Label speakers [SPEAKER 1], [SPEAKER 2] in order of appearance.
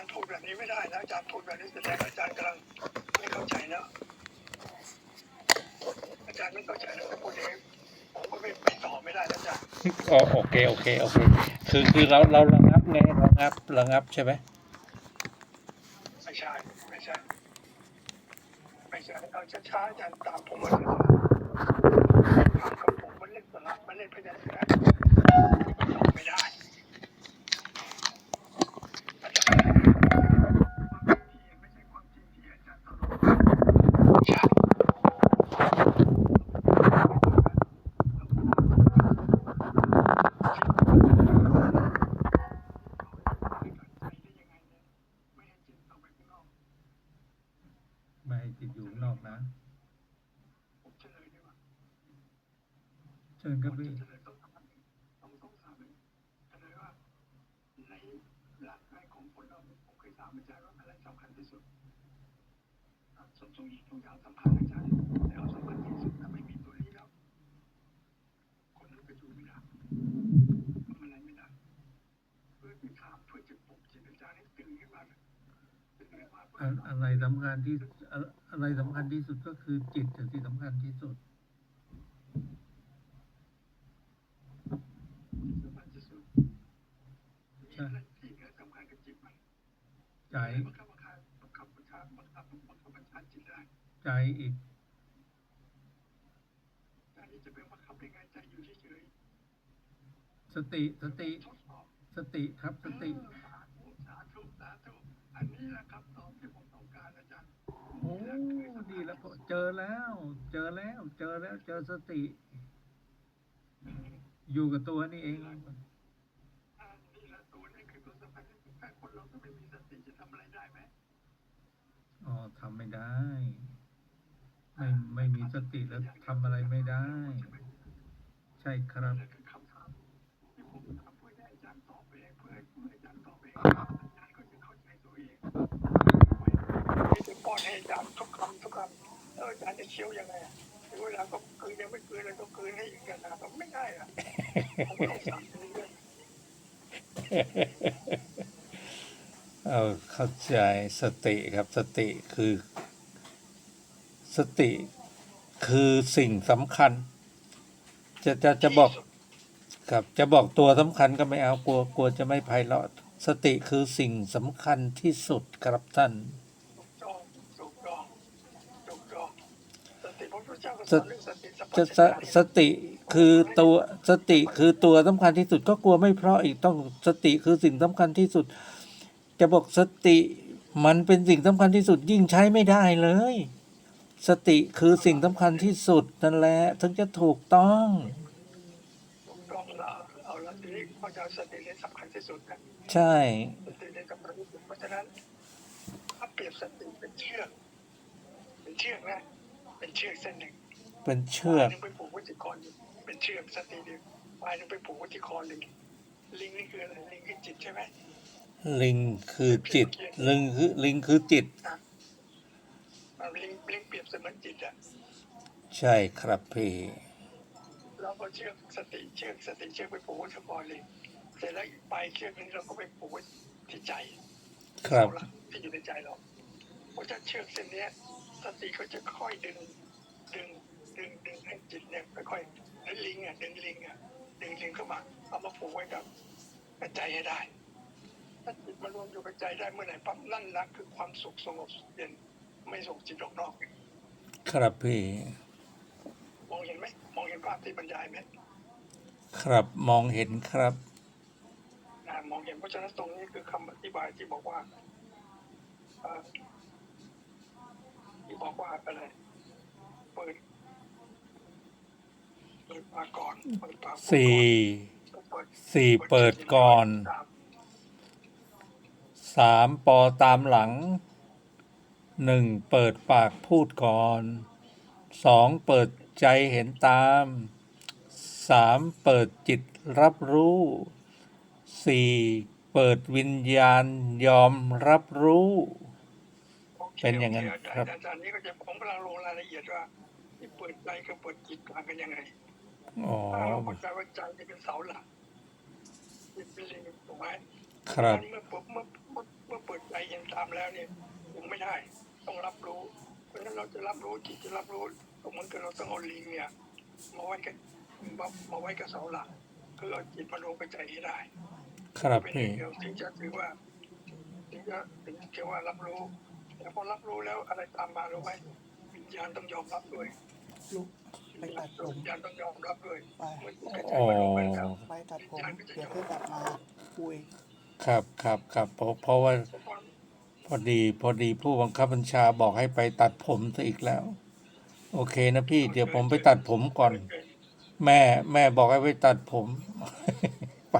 [SPEAKER 1] จารย์พูดแบบนี้แสดงว่าอาจารย์กำลังไม่เข้าใจแล้วอาจารย์ไม่เข้าใจแล้วพูดอย่างนี้ผมก็ไม่ไปต่อไม่ได้แล้วอาจารย์
[SPEAKER 2] อ๋อโอเคโอเคโอเคคือคือเราเราระงับไงระงับระงับใช่ไหม
[SPEAKER 1] ไม่ใช่ไม่ใช่ไม่ใช่เอาช้าๆอาจารย์ตามผมมาื่น
[SPEAKER 2] ขึ้น
[SPEAKER 1] มา
[SPEAKER 2] เพื่
[SPEAKER 1] อะอะไร
[SPEAKER 2] สำคัญที่อะอะไรสำคัญที่สุดก็คือจิตที่สำคัญที่สุด
[SPEAKER 1] ได้
[SPEAKER 2] ใจอีก
[SPEAKER 1] ใจจะเป็นบังคับได้ไงใจอยู่เฉย
[SPEAKER 2] สติสติ
[SPEAKER 1] ส
[SPEAKER 2] ติครับสติ
[SPEAKER 1] สาธุสาธุสาธุอันนี้แหละครับตอบที่ผมต้องการอาจารย์
[SPEAKER 2] โอ้ดีแล้วก็เจอแล้ว เจอแล้ว เจอแล้ว เจอสติ อยู่กับตัวนี่เอง
[SPEAKER 1] อันนี้แหละตัวนี้คือตัวสำคัญที่สุดถ้า คนเราถ้าไม่มีสติจะทำอะไรได้ไหม
[SPEAKER 2] อ๋อทำไม่ได้ ไม่ไม่มีสติแล้วทำอะไรไม่ได้ ใช่ครับ
[SPEAKER 1] นั่นคือคำถามที่ผมถามเพื่อให้อาจารย์ตอบเองเพื่อให้อาจารย์ตอบเองอาจารย์ก็จะเข้าใจตัวเองที่จะป้อนให้อาจารย์ทุกคำทุกคำแล้วอาจารย์จะเคี้ยวยังไงอะถึงเวลาก็กลืนยังไม่กลืนเลยต้องกลืนให้อีกกันนะไม่ได้อะผมต้องสั่งเรื่อย
[SPEAKER 2] เอาเข้าใจสติครับสติคือ สติคือสิ่งสำคัญ จะจะจะบอกครับจะบอกตัวสำคัญก็ไม่เอากลัวกลัวจะไม่ไพเราะสติคือสิ่งสำคัญที่สุดครับท่าน
[SPEAKER 1] ถูกต้องถูกต้องถูกต้องสติพระพุทธเจ้าก็สอนเรื่องสติสัมป
[SPEAKER 2] จะ
[SPEAKER 1] ชัญ
[SPEAKER 2] ส
[SPEAKER 1] ญะ
[SPEAKER 2] สติคือตัวสติคือตัวสำคัญที่สุดก็กลัวไม่เพราะอีกต้องสติคือสิ่งสำคัญที่สุด จะบอกสติมันเป็นสิ่งสำคัญที่สุดยิ่งใช้ไม่ได้เลย สติคือสิ่งสำคัญที่สุดนั่นแหละถึงจะถูกต้อง
[SPEAKER 1] ถูกต้องแล้วเอาละทีนี้พระเจ้าสติเนี่ยสำคัญที่สุดนะ
[SPEAKER 2] ใช่
[SPEAKER 1] สติเนี่ยสำคัญที่สุดเพราะฉะนั้นถ้าเปรียบสติเป็นเชือก เป็นเชือกนะ เป็นเชือกเส้นหนึ่ง
[SPEAKER 2] เป็นเชือก
[SPEAKER 1] ปลายหนึ่งไปผูกไว้ที่คอหนึ่งเป็นเชือกสติเดียวปลายหนึ่งไปผูกไว้ที่คอหนึ่งลิงนี่คืออะไรลิงคือจิตใช่ไหม
[SPEAKER 2] ลิงคือจิต ลิงคือลิงคือจิต
[SPEAKER 1] อะอะลิงลิงเปรียบเสมือนจิตอะ
[SPEAKER 2] ใช่ครับพี่
[SPEAKER 1] เราก็เชือกสติเชือกสติเชือกไปผูกไว้ที่คอลิงเสร็จแล้วอีกปลายเชือกนึงเราก็ไปผูกไว้ที่ใจ
[SPEAKER 2] ครับ
[SPEAKER 1] เสาหลักที่อยู่ในใจเราเพราะฉะนั้นเชือกเส้นเนี้ยสติเขาจะค่อยดึงดึงดึงดึงให้จิตเนี่ยค่อยๆให้ลิงอะดึงลิงอะดึงลิงเข้ามาเอามาผูกไว้กับกับใจให้ได้ ถ้าจิตมารวมอยู่กับใจได้เมื่อไหร่ปั๊บนั่นแหละคือความสุขสงบสุขเย็นไม่ส่งจิตออกนอก
[SPEAKER 2] ครับพี่
[SPEAKER 1] มองเห็นไหมมองเห็นภาพที่บรรยายไหม
[SPEAKER 2] ครับมองเห็นครับ
[SPEAKER 1] อ่ามองเห็นเพราะฉะนั้นตรงนี้คือคำอธิบายที่บอกว่าเอ่อที่บอกว่าอะไรเปิดเปิดปากก่อนเปิดปากพูดก่อน
[SPEAKER 2] สี่
[SPEAKER 1] เปิด
[SPEAKER 2] สี่เปิดก่อน
[SPEAKER 1] ตาม
[SPEAKER 2] สามปอตามหลังหนึ่งเปิดปากพูดก่อนสองเปิดใจเห็นตามสามเปิดจิตรับรู้สี่เปิดวิญญาณยอมรับรู้
[SPEAKER 1] โค
[SPEAKER 2] เป็นอย่างนั้น
[SPEAKER 1] โค
[SPEAKER 2] ครับ
[SPEAKER 1] อาจารย์นี้ก็จะผมกำลังลงรายละเอียดว่าที่เปิดใจกับเปิดจิตต่างกันยังไง
[SPEAKER 2] อ๋อ
[SPEAKER 1] ถ้าเราเข้าใจว่าใจจะเป็นเสาหลักจิตเป็นลิงถูกไหม
[SPEAKER 2] ครับ
[SPEAKER 1] เมื่อปุ๊บเมื่อเมื่อมื่อเปิดใจยังตามแล้วเนี่ยยังไม่ได้ต้องรับรู้เพราะฉะนั้นเราจะรับรู้จิตจะรับรู้ก็เหมือนกับเราต้องเอาลิงเนี่ยมาไว้กับมามาไว้กับเสาหลักคือเอาจิตมาลงไปใจให้ได้
[SPEAKER 2] ครับ
[SPEAKER 1] เป็น
[SPEAKER 2] พี่
[SPEAKER 1] อย่างเดียวถึงจะถือว่าถึงจะถึงจะว่ารับรู้แต่พอรับรู้แล้วอะไรตามมารู้ไหมวิญญาณต้องยอมรับด้วย
[SPEAKER 3] ลุกไปตัดผม
[SPEAKER 1] วิญญาณต้องยอมรับด้วย
[SPEAKER 3] ไป
[SPEAKER 1] เหมือนกระจา
[SPEAKER 2] อ๋
[SPEAKER 1] ย
[SPEAKER 2] อ
[SPEAKER 1] มาลงไปแล้ว
[SPEAKER 3] ไปตัดผมเดี๋ยวค่อยกลับมา ค
[SPEAKER 2] รับครับครับเพราะเพราะว่า
[SPEAKER 1] พ
[SPEAKER 2] อดีพอดีผู้บังคับบัญชาบอกให้ไปตัดผมซะอีกแล้ว โอเคนะพี่ เดี๋ยวผมไปตัดผมก่อน แม่แม่บอกให้ไปตัดผม ไป